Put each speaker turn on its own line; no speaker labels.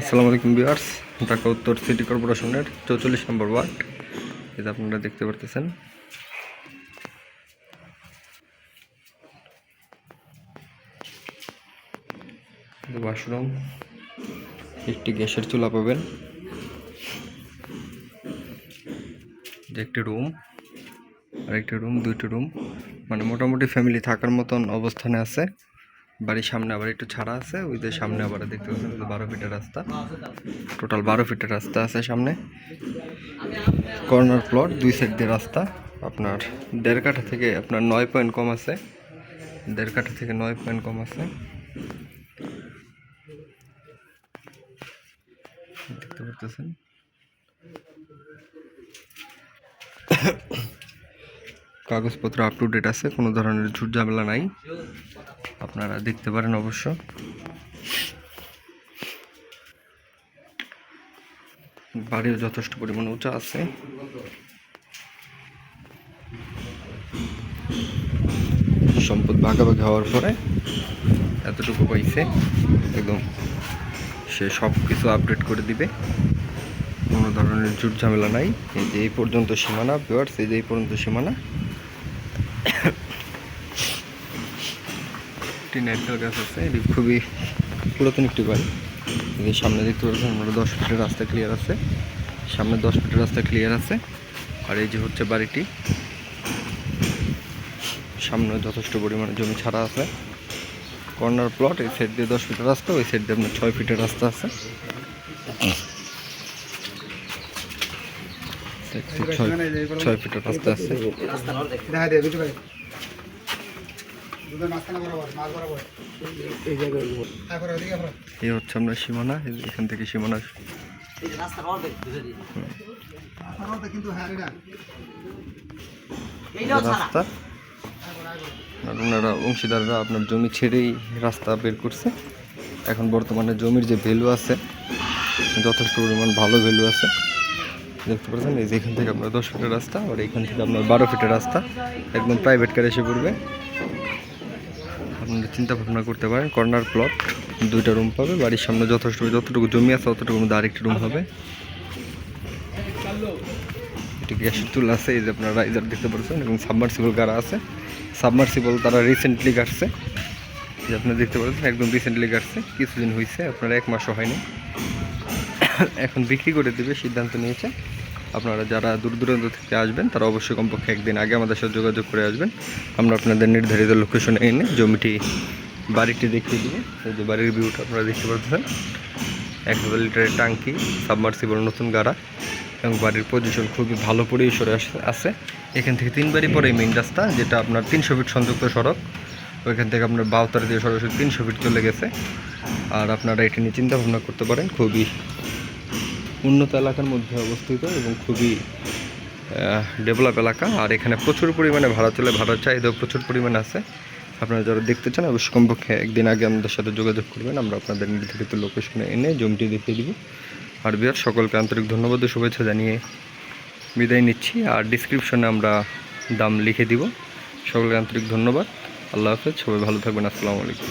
আসসালামু আলাইকুম বিয়ার্স ঢাকা উত্তর সিটি কর্পোরেশনের চৌচল্লিশ নম্বর ওয়ার্ড। এটা আপনারা দেখতে পারতেছেন। ওয়াশরুম একটি গ্যাসের চুলা পাবেন। একটি রুম আর একটি রুম দুইটি রুম মানে মোটামুটি ফ্যামিলি থাকার মতন অবস্থানে আছে। বাড়ির সামনে আবার একটু ছাড়া আছে, ওই যে সামনে আবার দেখতে পাচ্ছেন বারো ফিটের রাস্তা। টোটাল বারো ফিটের রাস্তা আছে সামনে। কর্নার প্লট দুই সাইড দিয়ে রাস্তা। আপনার দেড় কাঠা থেকে আপনার নয় পয়েন্ট কম আছে। দেড় কাঠা থেকে নয় পয়েন্ট কম আছে। দেখতে পারতেছেন কাগজপত্র আপ টু ডেট আছে, কোনো ধরনের ঝুট ঝামেলা নাই। আপনারা দেখতে পারেন অবশ্য। বাড়িও যথেষ্ট পরিমাণ উঁচা আছে। সম্পদ ভাগাভাগি হওয়ার পরে এতটুকু পাইছে একদম সে সব কিছু আপডেট করে দিবে। কোনো ধরনের ঝুট ঝামেলা নাই। এই যে এই পর্যন্ত সীমানা ভিওয়ার্স এই যে এই পর্যন্ত সীমানা। একটি নারকেল গাছ আছে এটি খুবই পুরাতন একটি বাড়ি। এই সামনে দেখতে পাচ্ছেন আমরা দশ ফিটের রাস্তা ক্লিয়ার আছে। সামনে দশ ফিটের রাস্তা ক্লিয়ার আছে। আর এই যে হচ্ছে বাড়িটি সামনে যথেষ্ট পরিমাণে জমি ছাড়া আছে। কর্নার প্লট এই সাইড দিয়ে দশ ফিটের রাস্তা ওই সাইড দিয়ে আপনার ছয় ফিটের রাস্তা আছে। ছয় ছয় ফিটের রাস্তা আছে।
এই
হচ্ছে আমরা সীমানা এই যে এখান থেকে সীমানা।
হ্যাঁ
রাস্তা। আর ওনারা অংশীদাররা আপনার জমি ছেড়েই রাস্তা বের করছে। এখন বর্তমানে জমির যে ভ্যালু আছে যথেষ্ট পরিমাণ ভালো ভ্যালু আছে। দেখতে পাচ্ছেন এই যে এখান থেকে আপনার দশ ফিটের রাস্তা আর এখান থেকে আপনার বারো ফিটের রাস্তা। একদম প্রাইভেট কার এসে পড়বে। আপনারা চিন্তা ভাবনা করতে পারেন, কর্নার প্লট দুইটা রুম পাবে, বাড়ির সামনে যথেষ্ট, যতটুকু জমি আছে ততটুকু মধ্যে আরেকটি রুম হবে। এটি গ্যাসের চুল আছে? এই যে আপনারা রাইজার দেখতে পাচ্ছেন, এবং সাবমার্সিবল গাড়া আছে। সাবমার্সিবল তারা রিসেন্টলি কাটছে যে আপনারা দেখতে পাচ্ছেন, একদম রিসেন্টলি কাটছে কিছুদিন হয়েছে আপনার এক মাসও হয়নি। এখন বিক্রি করে দেবে, সিদ্ধান্ত নিয়েছে। আপনারা যারা দূর দূরান্ত থেকে আসবেন, তারা অবশ্যই কমপক্ষে একদিন আগে আমাদের সাথে যোগাযোগ করে আসবেন। আমরা আপনাদের নির্ধারিত লোকেশনে এনে জমিটি, বাড়িটি দেখিয়ে দিব। এই যে বাড়ির ভিউটা আপনারা দেখতে পাচ্ছেন। এক হাজার লিটারের টাঙ্কি সাবমার্সিবল নতুন গাড়া এবং বাড়ির পজিশন খুবই ভালো পরিসরে আস- আছে। এখান থেকে তিন বাড়ি পরে মেইন রাস্তা, যেটা আপনার তিনশো ফিট সংযুক্ত সড়ক। ওইখান থেকে আপনার বাউতার দিয়ে সরাসরি তিনশো ফিট চলে গেছে। আর আপনারা এটি নিয়ে চিন্তা ভাবনা করতে পারেন, খুবই উন্নত এলাকার মধ্যে অবস্থিত এবং খুবই ডেভেলপ এলাকা। আর এখানে প্রচুর পরিমাণে ভাড়া চলে, ভাড়ার চাহিদাও প্রচুর পরিমাণে আছে। আপনারা যারা দেখতে চান, অবশ্যই কমপক্ষে একদিন আগে আমাদের সাথে যোগাযোগ করবেন। আমরা আপনাদের নির্ধারিত লোকেশনে এনে জমিটি দেখিয়ে দিব। আর বিহার সকলকে আন্তরিক ধন্যবাদ ও শুভেচ্ছা জানিয়ে বিদায় নিচ্ছি। আর ডিসক্রিপশনে আমরা দাম লিখে দিব। সকলকে আন্তরিক ধন্যবাদ। আল্লাহ হাফেজ। সবাই ভালো থাকবেন। আসসালামু আলাইকুম।